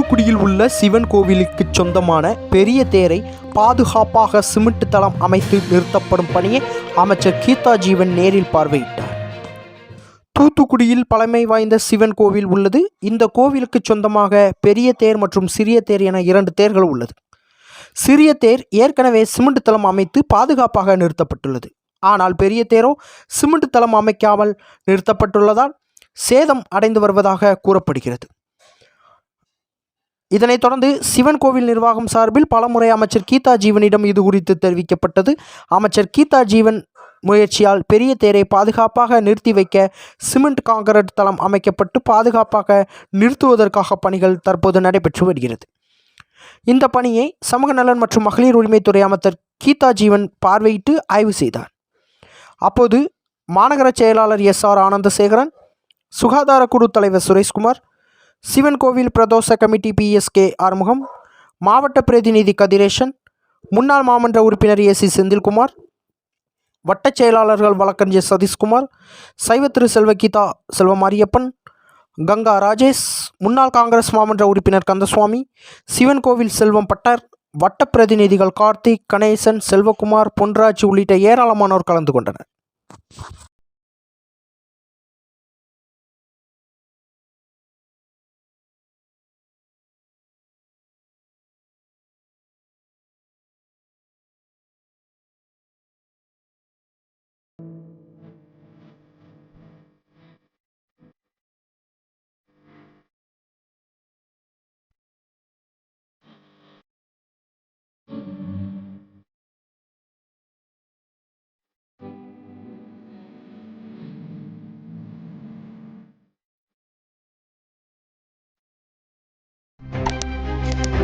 தூத்துக்குடியில் உள்ள சிவன் கோவிலுக்கு சொந்தமான பெரிய தேரை பாதுகாப்பாக சிமெண்ட் தளம் அமைத்து நிறுத்தப்படும் பணியை அமைச்சர் கீதா ஜீவன் நேரில் பார்வையிட்டார். தூத்துக்குடியில் பழமை வாய்ந்த சிவன் கோவில் உள்ளது. இந்த கோவிலுக்கு சொந்தமாக பெரிய தேர் மற்றும் சிறிய தேர் என இரண்டு தேர்கள் உள்ளது. சிறிய தேர் ஏற்கனவே சிமெண்ட் தளம் அமைத்து பாதுகாப்பாக நிறுத்தப்பட்டுள்ளது. ஆனால் பெரிய தேரோ சிமெண்ட் தளம் அமைக்காமல் நிறுத்தப்பட்டுள்ளதால் சேதம் அடைந்து வருவதாக கூறப்படுகிறது. இதனைத் தொடர்ந்து சிவன் கோவில் நிர்வாகம் சார்பில் பலமுறை அமைச்சர் கீதா ஜீவனிடம் இது குறித்து தெரிவிக்கப்பட்டது. அமைச்சர் கீதா ஜீவன் முயற்சியால் பெரிய தேரை பாதுகாப்பாக நிறுத்தி வைக்க சிமெண்ட் காங்கிரட் தளம் அமைக்கப்பட்டு பாதுகாப்பாக நிறுத்துவதற்காக பணிகள் தற்போது நடைபெற்று வருகிறது. இந்த பணியை சமூக நலன் மற்றும் மகளிர் உரிமைத்துறை அமைச்சர் கீதா ஜீவன் பார்வையிட்டு ஆய்வு செய்தார். அப்போது மாநகர செயலாளர் எஸ் ஆர் ஆனந்தசேகரன் சுகாதார குழு தலைவர் சுரேஷ்குமார் சிவன் கோவில் பிரதோஷ கமிட்டி பிஎஸ்கே ஆறுமுகம். மாவட்ட பிரதிநிதி கதிரேஷன் முன்னாள் மாமன்ற உறுப்பினர் ஏ சி செந்தில்குமார் வட்டச் செயலாளர்கள் வழக்கறிஞர் சதீஷ்குமார் சைவ திரு செல்வகீதா செல்வமாரியப்பன் கங்கா ராஜேஷ் முன்னாள் காங்கிரஸ் மாமன்ற உறுப்பினர் கந்தசுவாமி சிவன் கோவில் செல்வம் பட்டர் வட்ட பிரதிநிதிகள் கார்த்திக் கணேசன் செல்வகுமார் பொன்ராஜ் உள்ளிட்ட ஏராளமானோர் கலந்து கொண்டனர்.